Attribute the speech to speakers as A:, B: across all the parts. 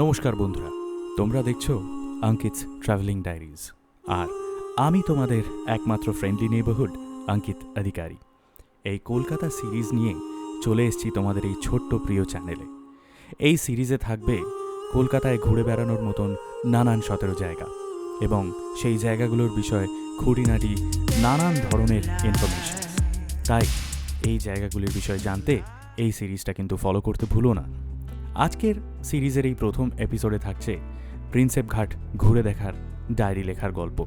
A: নমস্কার বন্ধুরা, তোমরা দেখছ অঙ্কিত ট্রাভেলিং ডায়েরিজ আর আমি তোমাদের একমাত্র ফ্রেন্ডলি নেইবারহুড অঙ্কিত অধিকারী। এই কলকাতা সিরিজ নিয়ে চলে এসেছি তোমাদের এই ছোট্ট প্রিয় চ্যানেলে এই সিরিজে থাকবে কলকাতায় ঘুরে বেড়ানোর মতন নানান সতেরো জায়গা এবং সেই জায়গাগুলোর বিষয়ে খুঁটিনাটি নানান ধরনের ইনফরমেশন তাই এই জায়গাগুলির বিষয়ে জানতে এই সিরিজটা কিন্তু ফলো করতে ভুলো না। আজকের সিরিজের এই প্রথম এপিসোডে থাকছে প্রিন্সেপ ঘাট ঘুরে দেখার ডায়েরি লেখার গল্প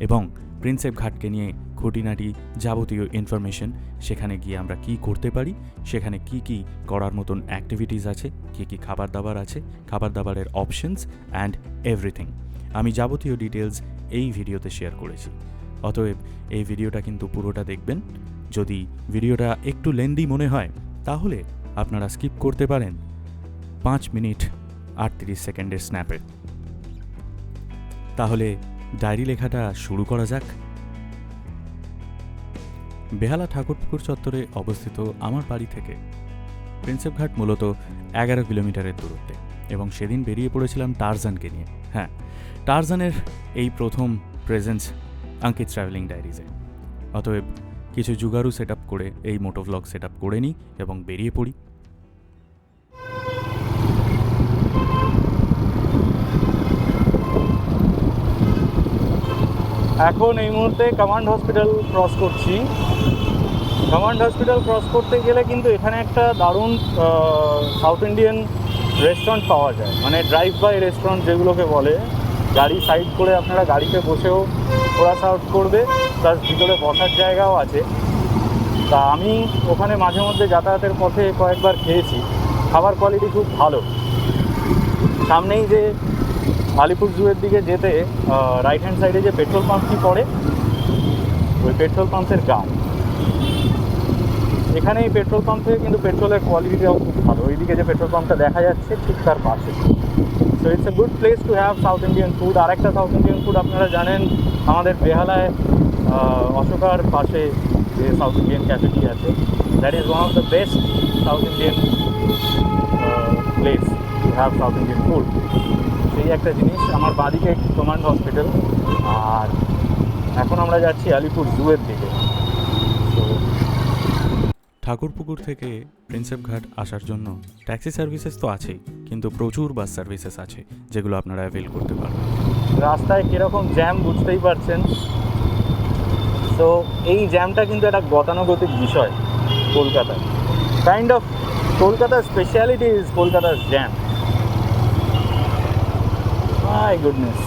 A: এবং প্রিন্সেপ ঘাটকে নিয়ে খুঁটিনাটি যাবতীয় ইনফরমেশন সেখানে গিয়ে আমরা কি করতে পারি, সেখানে কি কি করার মতন অ্যাক্টিভিটিস আছে, কি কি খাবার দাবার আছে খাবার দাবারের অপশনস অ্যান্ড এভরিথিং আমি যাবতীয় ডিটেলস এই ভিডিওতে শেয়ার করেছি। অতএব এই ভিডিওটা কিন্তু পুরোটা দেখবেন। যদি ভিডিওটা একটু লেন্দি মনে হয়, তাহলে আপনারা স্কিপ করতে পারেন। পাঁচ মিনিট আটত্রিশ সেকেন্ডের স্ন্যাপে। তাহলে ডায়েরি লেখাটা শুরু করা যাক। বেহালা ঠাকুরপুকুর চত্বরে অবস্থিত আমার বাড়ি থেকে প্রিন্সেপঘাট মূলত এগারো কিলোমিটারের দূরত্বে এবং সেদিন বেরিয়ে পড়েছিলাম টারজানকে নিয়ে। হ্যাঁ টারজানের এই প্রথম প্রেজেন্স আঙ্কিত ট্রাভেলিং ডায়েরিজে। অতএব কিছু জুগারু সেট করে এই মোটো ভ্লগ সেট করে নিই এবং বেরিয়ে পড়ি।
B: এখন এই মুহূর্তে কমান্ড হসপিটাল ক্রস করছি। কমান্ড হসপিটাল ক্রস করতে গেলে কিন্তু এখানে একটা দারুণ সাউথ ইন্ডিয়ান রেস্টুরেন্ট পাওয়া যায়। মানে ড্রাইভ বাই রেস্টুরেন্ট যেগুলোকে বলে, গাড়ি সাইড করে আপনারা গাড়িতে বসেও ওরা সার্ভ করবে প্লাস ভিতরে বসার জায়গাও আছে। তা আমি ওখানে মাঝে মধ্যে যাতায়াতের পথে কয়েকবার খেয়েছি। খাবার কোয়ালিটি খুব ভালো। সামনেই যে আলিপুর জুয়ের দিকে যেতে রাইট হ্যান্ড সাইডে যে পেট্রোল পাম্পটি পড়ে, ওই পেট্রোল পাম্পের গাঁ। এখানে এই পেট্রোল পাম্প থেকে কিন্তু পেট্রোলের কোয়ালিটিটাও খুব ভালো। ওইদিকে যে পেট্রোল পাম্পটা দেখা যাচ্ছে, ঠিক তার পাশে। So it's a good place to have South Indian food আর একটা সাউথ ইন্ডিয়ান ফুড আপনারা জানেন, আমাদের বেহালায় অশোকার পাশে যে সাউথ ইন্ডিয়ান ক্যাফেটি আছে that is one of the best South Indian place to have South Indian food সেই একটা জিনিস আমার বাদিকে কমান্ড হসপিটাল আর এখন আমরা যাচ্ছি আলিপুর জুয়ের দিকে। তো
A: ঠাকুরপুকুর থেকে প্রিন্সেপ ঘাট আসার জন্য ট্যাক্সি সার্ভিসেস তো আছেই কিন্তু প্রচুর বাস সার্ভিসেস আছে যেগুলো আপনারা অ্যাভেল করতে পারবেন।
B: রাস্তায় কীরকম জ্যাম বুঝতেই পারছেন? তো এই জ্যামটা কিন্তু একটা গতানুগতিক বিষয় কলকাতায়। কাইন্ড অফ কলকাতার স্পেশালিটি ইজ কলকাতার জ্যাম মাই গুডনেস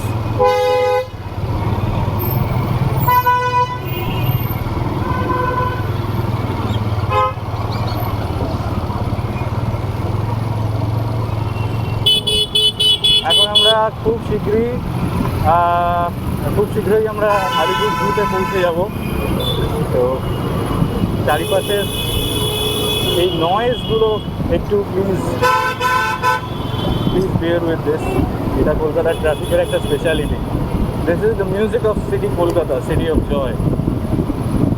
B: এখন আমরা খুব শীঘ্রই খুব শীঘ্রই আমরা আলিপুর জুতে পৌঁছে যাব। তো চারিপাশের এই নয়েজগুলো একটু please please bear with this এটা কলকাতার ট্রাফিকের একটা speciality this is the music of city Kolkata city of joy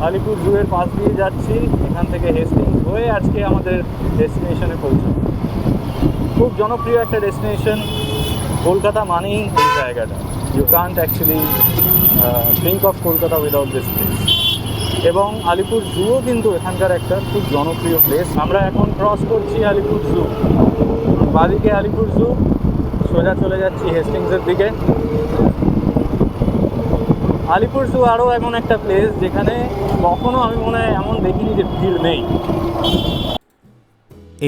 B: Alipore জুয়ের পাশ দিয়ে যাচ্ছি, এখান থেকে হেস্টিংস হয়ে আজকে আমাদের ডেস্টিনেশনে পৌঁছাবো। খুব জনপ্রিয় একটা ডেস্টিনেশন কলকাতা মানেই এই জায়গাটা। You can't actually think of Kolkata without this place এবং আলিপুর জুও কিন্তু এখানকার একটা খুব জনপ্রিয় প্লেস আমরা এখন ক্রস করছি আলিপুর জু। বাদিকে আলিপুর জু সোজা চলে যাচ্ছি হেস্টিংসের দিকে। আলিপুর জু আরও এমন একটা প্লেস যেখানে কখনো আমি মনে হয় এমন দেখিনি যে ভিড় নেই।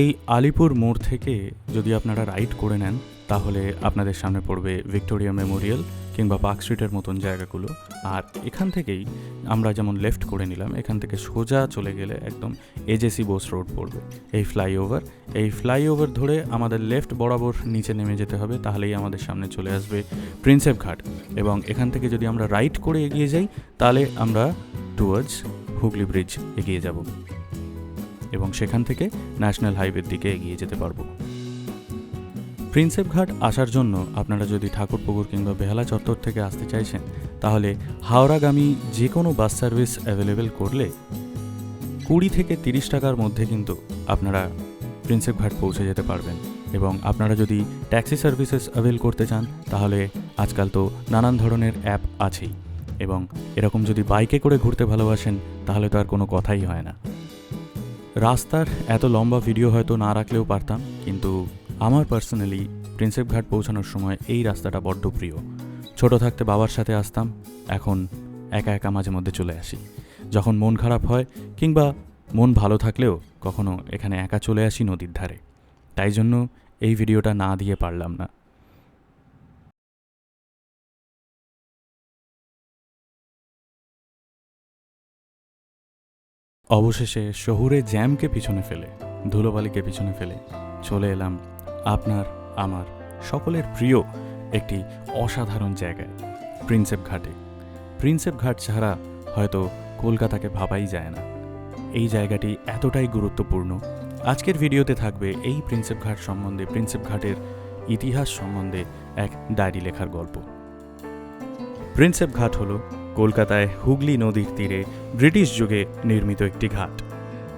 A: এই আলিপুর মোড় থেকে যদি আপনারা রাইড করে নেন, তাহলে আপনাদের সামনে পড়বে ভিক্টোরিয়া মেমোরিয়াল কিংবা পার্ক স্ট্রিটের মতন জায়গাগুলো। আর এখান থেকেই আমরা যেমন লেফট করে নিলাম, এখান থেকে সোজা চলে গেলে একদম এজেসি বোস রোড পড়বে। এই ফ্লাইওভার এই ফ্লাইওভার ধরে আমাদের লেফট বরাবর নিচে নেমে যেতে হবে, তাহলেই আমাদের সামনে চলে আসবে প্রিন্সেপ ঘাট। এবং এখান থেকে যদি আমরা রাইট করে এগিয়ে যাই, তাহলে আমরা টুয়ার্ডস হুগলি ব্রিজ এগিয়ে যাব। এবং সেখান থেকে ন্যাশনাল হাইওয়ের দিকে এগিয়ে যেতে পারব। প্রিন্সেপ ঘাট আসার জন্য আপনারা যদি ঠাকুরপুকুর কিংবা বেহালা চত্বর থেকে আসতে চাইছেন, তাহলে হাওড়াগামী যে কোনো বাস সার্ভিস অ্যাভেলেবেল করলে কুড়ি থেকে তিরিশ টাকার মধ্যে কিন্তু আপনারা প্রিন্সেপ ঘাট পৌঁছে যেতে পারবেন। এবং আপনারা যদি ট্যাক্সি সার্ভিসেস অ্যাভেল করতে চান, তাহলে আজকাল তো নানান ধরনের অ্যাপ আছেই। এবং এরকম যদি বাইকে করে ঘুরতে ভালোবাসেন, তাহলে তো আর কোনো কথাই হয় না। রাস্তার এত লম্বা ভিডিও হয়তো না রাখলেও পারতাম, কিন্তু আমার পার্সোনালি প্রিন্সেপ ঘাট পৌঁছানোর সময় এই রাস্তাটা বড্ড প্রিয়। ছোট থাকতে বাবার সাথে আসতাম, এখন একা একা মাঝে মধ্যে চলে আসি। যখন মন খারাপ হয় কিংবা মন ভালো থাকলেও কখনো এখানে একা চলে আসি নদীর ধারে। তাই জন্য এই ভিডিওটা না দিয়ে পারলাম না। অবশেষে শহুরে জ্যামকে পিছনে ফেলে, ধুলোবালিকে পিছনে ফেলে চলে এলাম আপনার, আমার, সকলের প্রিয় একটি অসাধারণ জায়গায় প্রিন্সেপ ঘাটে। প্রিন্সেপ ঘাট ছাড়া হয়তো কলকাতাকে ভাবাই যায় না। এই জায়গাটি এতটাই গুরুত্বপূর্ণ। আজকের ভিডিওতে থাকবে এই প্রিন্সেপ ঘাট সম্বন্ধে, প্রিন্সেপ ঘাটের ইতিহাস সম্বন্ধে এক ডায়েরি লেখার গল্প। প্রিন্সেপ ঘাট হল কলকাতায় হুগলি নদীর তীরে ব্রিটিশ যুগে নির্মিত একটি ঘাট।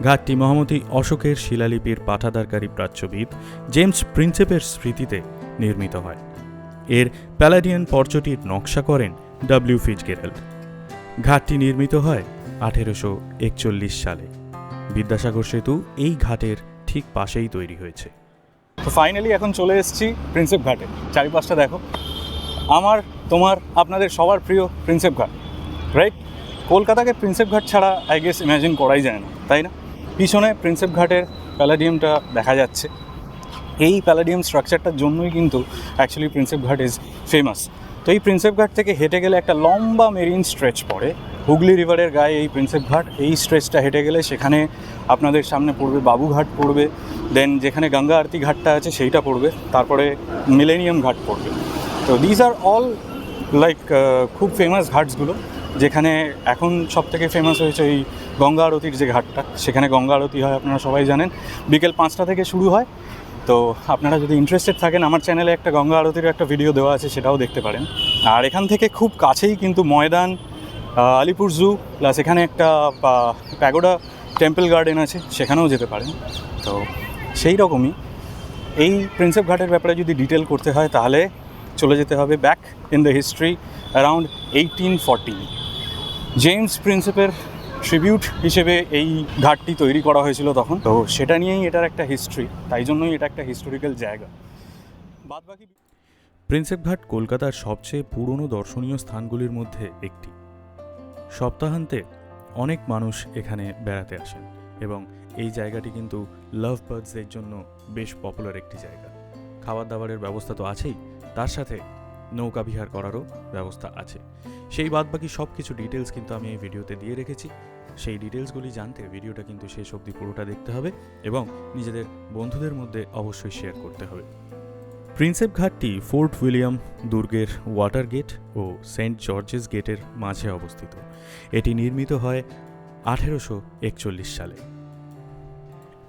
A: ঘাটটি মহামতি অশোকের শিলালিপির পাঠাদারকারী প্রাচ্যবিদ জেমস প্রিন্সেপের স্মৃতিতে নির্মিত হয়। এর প্যালাডিয়ান পর্চটির নকশা করেন ডব্লিউ ফিজগেরাল্ড ঘাটটি নির্মিত হয় আঠেরোশো একচল্লিশ সালে। বিদ্যাসাগর সেতু এই ঘাটের ঠিক পাশেই তৈরি হয়েছে।
B: তো ফাইনালি এখন চলে এসেছি প্রিন্সেপ ঘাটে। চারিপাশটা দেখো। আমার, তোমার, আপনাদের সবার প্রিয় প্রিন্সেপ ঘাট। রাইট কলকাতাকে প্রিন্সেপ ঘাট ছাড়া আই গেস ইমাজিন করাই যায় না। তাই না? পিছনে প্রিন্সেপ ঘাটের প্যালাডিয়ামটা দেখা যাচ্ছে। এই প্যালাডিয়াম স্ট্রাকচারটার জন্যই কিন্তু actually Prinsep Ghat is famous তো এই প্রিন্সেপ ঘাট থেকে হেঁটে গেলে একটা লম্বা মেরিন স্ট্রেচ পড়ে। হুগলি রিভারের গায়ে এই প্রিন্সেপ ঘাট, এই স্ট্রেচটা হেঁটে গেলে সেখানে আপনাদের সামনে পড়বে বাবুঘাট পড়বে। দেন যেখানে গঙ্গা আরতি ঘাটটা আছে সেইটা পড়বে। তারপরে মিলেনিয়াম ঘাট পড়বে। তো দিজ আর অল লাইক খুব ফেমাস ঘাটসগুলো যেখানে এখন সব থেকে ফেমাস হয়েছে এই গঙ্গা আরতির যে ঘাটটা, সেখানে গঙ্গা আরতি হয় আপনারা সবাই জানেন। বিকেল পাঁচটা থেকে শুরু হয়। তো আপনারা যদি ইন্টারেস্টেড থাকেন, আমার চ্যানেলে একটা গঙ্গা আরতির একটা ভিডিও দেওয়া আছে, সেটাও দেখতে পারেন। আর এখান থেকে খুব কাছেই কিন্তু ময়দান আলিপুর জু প্লাস এখানে একটা প্যাগোডা টেম্পল গার্ডেন আছে, সেখানেও যেতে পারেন। তো সেই রকমই। এই প্রিন্সেপ ঘাটের ব্যাপারে যদি ডিটেল করতে হয়, তাহলে চলে যেতে হবে back in the history around eighteen forty James প্রিন্সেপের tribute হিসেবে এই ঘাটটি তৈরি করা হয়েছিল তখন। তো সেটা নিয়েই এটার একটা হিস্ট্রি তাই জন্যই এটা একটা হিস্টোরিক্যাল জায়গা। বাদ বাকি
A: প্রিন্সেপ ঘাট কলকাতার সবচেয়ে পুরনো দর্শনীয় স্থানগুলির মধ্যে একটি। সপ্তাহান্তে অনেক মানুষ এখানে বেড়াতে আসেন এবং এই জায়গাটি কিন্তু লাভ বার্ডসদের জন্য বেশ পপুলার একটি জায়গা। খাবার দাবারের ব্যবস্থা তো আছেই, তার সাথে নৌকা বিহার করারও ব্যবস্থা আছে। সেই বাদবাকি সব কিছু ডিটেলস কিন্তু আমি এই ভিডিওতে দিয়ে রেখেছি। সেই ডিটেলসগুলি জানতে ভিডিওটা কিন্তু শেষ অবধি পুরোটা দেখতে হবে এবং নিজেদের বন্ধুদের মধ্যে অবশ্যই শেয়ার করতে হবে। প্রিন্সেপ ঘাটটি ফোর্ট উইলিয়াম দুর্গের ওয়াটার গেট ও সেন্ট জর্জেস গেটের মাঝে অবস্থিত। এটি নির্মিত হয় আঠেরোশো একচল্লিশ সালে।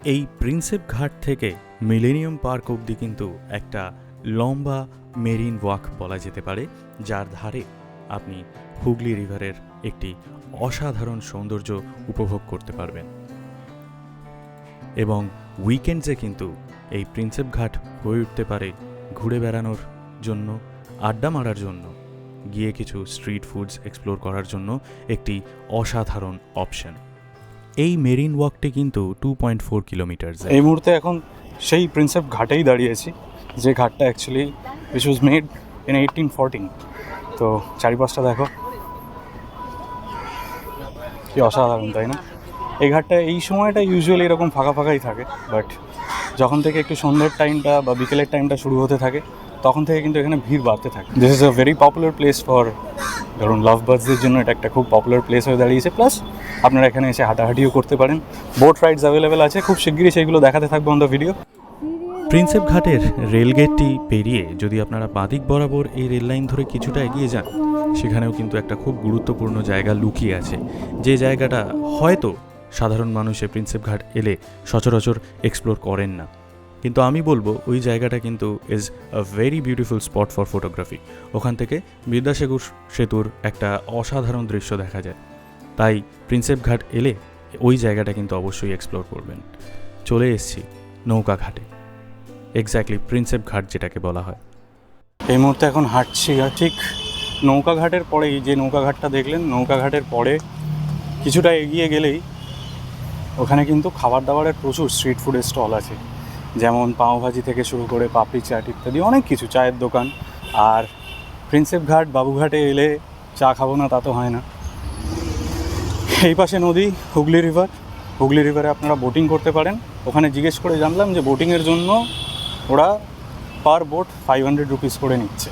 A: এই প্রিন্সেপ ঘাট থেকে মিলেনিয়াম পার্ক অবধি কিন্তু একটা লম্বা মেরিন ওয়াক বলা যেতে পারে, যার ধারে আপনি হুগলি রিভারের একটি অসাধারণ সৌন্দর্য উপভোগ করতে পারবেন। এবং উইকেন্ডসে কিন্তু এই প্রিন্সেপ ঘাট হয়ে উঠতে পারে ঘুরে বেড়ানোর জন্য, আড্ডা মারার জন্য, গিয়ে কিছু স্ট্রিট ফুডস এক্সপ্লোর করার জন্য একটি অসাধারণ অপশন। এই মেরিন ওয়াকটি কিন্তু টু পয়েন্ট ফোর কিলোমিটার
B: এই মুহূর্তে এখন সেই প্রিন্সেপ ঘাটেই দাঁড়িয়েছি যে ঘাটটা actually which was made in eighteen fourteen তো চারিপাশটা দেখো। কি অসাধারণ, তাই না? এই ঘাটটা এই সময়টা ইউজুয়ালি এরকম ফাঁকা ফাঁকাই থাকে বাট যখন থেকে একটু সন্ধ্যের টাইমটা বা বিকেলের টাইমটা শুরু হতে থাকে, তখন থেকে কিন্তু এখানে ভিড় বাড়তে থাকে। This is a very popular place for ধরুন লাভ বার্ডসদের জন্য এটা একটা খুব পপুলার প্লেস হয়ে দাঁড়িয়েছে। প্লাস আপনারা এখানে এসে হাঁটাহাঁটিও করতে পারেন। বোট রাইডস অ্যাভেলেবেল আছে, খুব শিগগিরই সেইগুলো দেখাতে থাকব অন দ্য ভিডিও
A: প্রিন্সেপ ঘাটের রেলগেটটি পেরিয়ে যদি আপনারা বাদিক বরাবর এই রেল লাইন ধরে কিছুটা এগিয়ে যান, সেখানেও কিন্তু একটা খুব গুরুত্বপূর্ণ জায়গা লুকিয়ে আছে। যে জায়গাটা হয়তো সাধারণ মানুষে প্রিন্সেপ ঘাট এলে সচরাচর এক্সপ্লোর করেন না। কিন্তু আমি বলব, ওই জায়গাটা কিন্তু is a very beautiful spot for photography ওখান থেকে বিদ্যাসাগর সেতুর একটা অসাধারণ দৃশ্য দেখা যায়। তাই প্রিন্সেপ ঘাট এলে ওই জায়গাটা কিন্তু অবশ্যই এক্সপ্লোর করবেন। চলে এসেছি নৌকা ঘাটে। এক্স্যাক্টলি প্রিন্সেপ ঘাট যেটাকে বলা হয়।
B: এই মুহূর্তে এখন হাঁটছি আর ঠিক নৌকা ঘাটের পরেই যে নৌকা ঘাটটা দেখলেন, নৌকা ঘাটের পরে কিছুটা এগিয়ে গেলেই ওখানে কিন্তু খাবার দাবারের প্রচুর স্ট্রিট ফুডের স্টল আছে। যেমন পাওভাজি থেকে শুরু করে পাপড়ি, চাট ইত্যাদি, অনেক কিছু, চায়ের দোকান। আর প্রিন্সেপ ঘাট বাবুঘাটে এলে চা খাব না, তা তো হয় না। এই পাশে নদী, হুগলি রিভার হুগলি রিভারে আপনারা বোটিং করতে পারেন। ওখানে জিজ্ঞেস করে জানলাম যে বোটিংয়ের জন্য ওরা per boat five hundred rupees করে নিচ্ছে।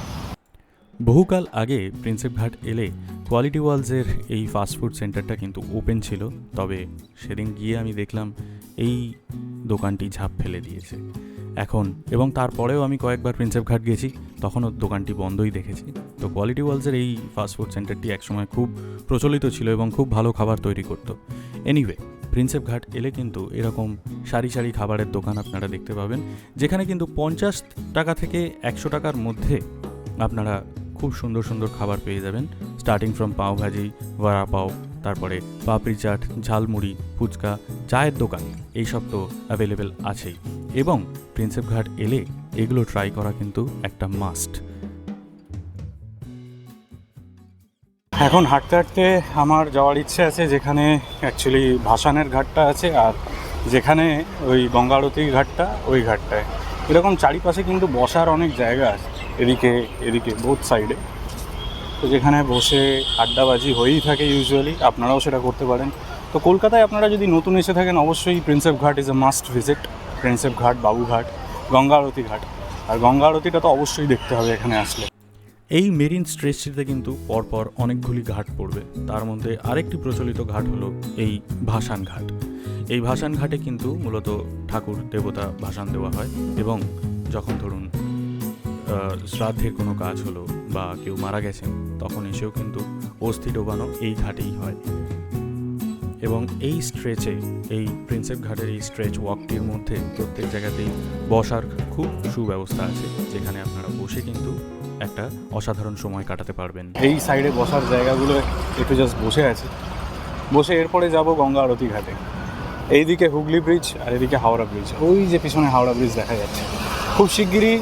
A: বহুকাল আগে প্রিন্সেপ ঘাট এলে কোয়ালিটি ওয়ালসের এই ফাস্টফুড সেন্টারটা কিন্তু ওপেন ছিল, তবে সেদিন গিয়ে আমি দেখলাম এই দোকানটি ঝাঁপ ফেলে দিয়েছে। এখন এবং তারপরেও আমি কয়েকবার প্রিন্সেপ ঘাট গেছি, তখনও দোকানটি বন্ধই দেখেছি। তো কোয়ালিটি ওয়ালসের এই ফাস্টফুড সেন্টারটি একসময় খুব প্রচলিত ছিল এবং খুব ভালো খাবার তৈরি করতো। এনিওয়ে প্রিন্সেপ ঘাট এলে কিন্তু এরকম সারি সারি খাবারের দোকান আপনারা দেখতে পাবেন, যেখানে কিন্তু পঞ্চাশ টাকা থেকে একশো টাকার মধ্যে আপনারা খুব সুন্দর সুন্দর খাবার পেয়ে যাবেন। স্টার্টিং ফ্রম পাও ভাজি পাও, তারপরে পাপড়ি চাট, ঝালমুড়ি, ফুচকা, চায়ের দোকান এইসব তো অ্যাভেলেবেল আছেই। এবং প্রিন্সেপ ঘাট এলে এগুলো ট্রাই করা কিন্তু একটা মাস্ট
B: এখন হাঁটতে হাঁটতে আমার যাওয়ার ইচ্ছে আছে যেখানে অ্যাকচুয়ালি ভাসানের ঘাটটা আছে আর যেখানে ওই গঙ্গা আরতি ঘাটটা, ওই ঘাটটায়। এরকম চারিপাশে কিন্তু বসার অনেক জায়গা আছে, এদিকে এদিকে বোথ সাইডে তো যেখানে বসে আড্ডাবাজি হয়েই থাকে ইউজুয়ালি আপনারাও সেটা করতে পারেন। তো কলকাতায় আপনারা যদি নতুন এসে থাকেন, অবশ্যই Prinsep Ghat is a must visit Prinsep Ghat Babughat Ganga আরতি ঘাট। আর গঙ্গা আরতিটা তো অবশ্যই দেখতে হবে এখানে আসলে।
A: এই মেরিন স্ট্রেচটিতে কিন্তু পরপর অনেকগুলি ঘাট পড়বে। তার মধ্যে আরেকটি প্রচলিত ঘাট হলো এই ভাসান ঘাট। এই ভাসান ঘাটে কিন্তু মূলত ঠাকুর, দেবতা ভাসান দেওয়া হয় এবং যখন ধরুন শ্রাদ্ধের কোনো কাজ হলো বা কেউ মারা গেছেন, তখন এসেও কিন্তু অস্থি ডোবানো এই ঘাটেই হয়। এবং এই স্ট্রেচে, এই প্রিন্সেপ ঘাটের এই স্ট্রেচ ওয়াকটির মধ্যে প্রত্যেক জায়গাতেই বসার খুব সুব্যবস্থা আছে, যেখানে আপনারা বসে কিন্তু একটা অসাধারণ সময় কাটাতে পারবেন।
B: এই সাইডে বসার জায়গাগুলো একটু জাস্ট বসে আছে। বসে এরপরে যাব গঙ্গা আরতি ঘাটে। এইদিকে হুগলি ব্রিজ আর এদিকে হাওড়া ব্রিজ ওই যে পিছনে হাওড়া ব্রিজ দেখা যাচ্ছে। খুব শিগগিরই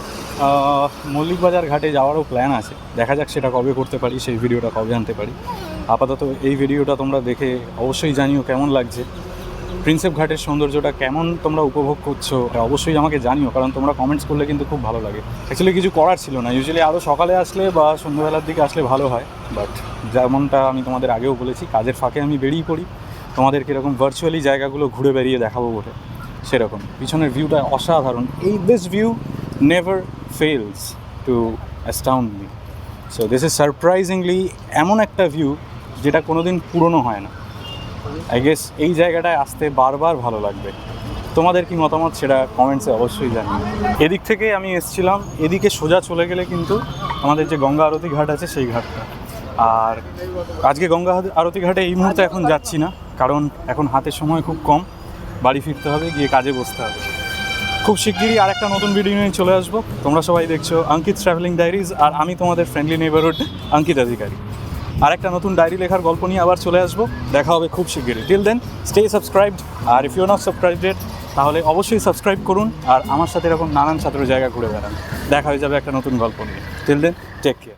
B: আহ, মল্লিক বাজার ঘাটে যাওয়ারও প্ল্যান আছে। দেখা যাক সেটা কবে করতে পারি সেই ভিডিওটা কবে জানতে পারি। আপাতত এই ভিডিওটা তোমরা দেখে অবশ্যই জানিও কেমন লাগছে। প্রিন্সেপ ঘাটের সৌন্দর্যটা কেমন তোমরা উপভোগ করছ অবশ্যই আমাকে জানিও, কারণ তোমরা কমেন্টস করলে কিন্তু খুব ভালো লাগে। অ্যাকচুয়ালি কিছু করার ছিল না ইউজুয়ালি আরও সকালে আসলে বা সন্ধ্যাবেলার দিকে আসলে ভালো হয় বাট যেমনটা আমি তোমাদের আগেও বলেছি, কাজের ফাঁকে আমি বেরিয়ে পড়ি, তোমাদের কীরকম ভার্চুয়ালি জায়গাগুলো ঘুরে বেরিয়ে দেখাবো বলে, সেরকম। পিছনের ভিউটা অসাধারণ। এই this view never fails to astound me so this is surprisingly এমন একটা ভিউ যেটা কোনোদিন পুরনো হয় না। আই গেস এই জায়গাটায় আসতে বারবার ভালো লাগবে। তোমাদের কি মতামত সেটা কমেন্টসে অবশ্যই জানিও। এদিক থেকে আমি এসছিলাম, এদিকে সোজা চলে গেলে কিন্তু আমাদের যে গঙ্গা আরতি ঘাট আছে সেই ঘাটটা। আর আজকে গঙ্গা আরতি ঘাটে এই মুহূর্তে এখন যাচ্ছি না, কারণ এখন হাতে সময় খুব কম। বাড়ি ফিরতে হবে, গিয়ে কাজে বসতে হবে। খুব শিগগিরই আর একটা নতুন ভিডিও নিয়ে চলে আসব। তোমরা সবাই দেখছ অঙ্কিত ট্রাভেলিং ডায়েরিজ আর আমি তোমাদের ফ্রেন্ডলি নেবারহুড অঙ্কিত অধিকারী আর একটা নতুন ডায়েরি লেখার গল্প নিয়ে আবার চলে আসব। দেখা হবে খুব শিগগিরই। টিল দেন স্টে সাবস্ক্রাইবড আর ইফ ইউ নট সাবস্ক্রাইবেড তাহলে অবশ্যই সাবস্ক্রাইব করুন। আর আমার সাথে এরকম নানান ছাত্র জায়গা ঘুরে বেড়ান। দেখা হয়ে যাবে একটা নতুন গল্প নিয়ে। Till then take care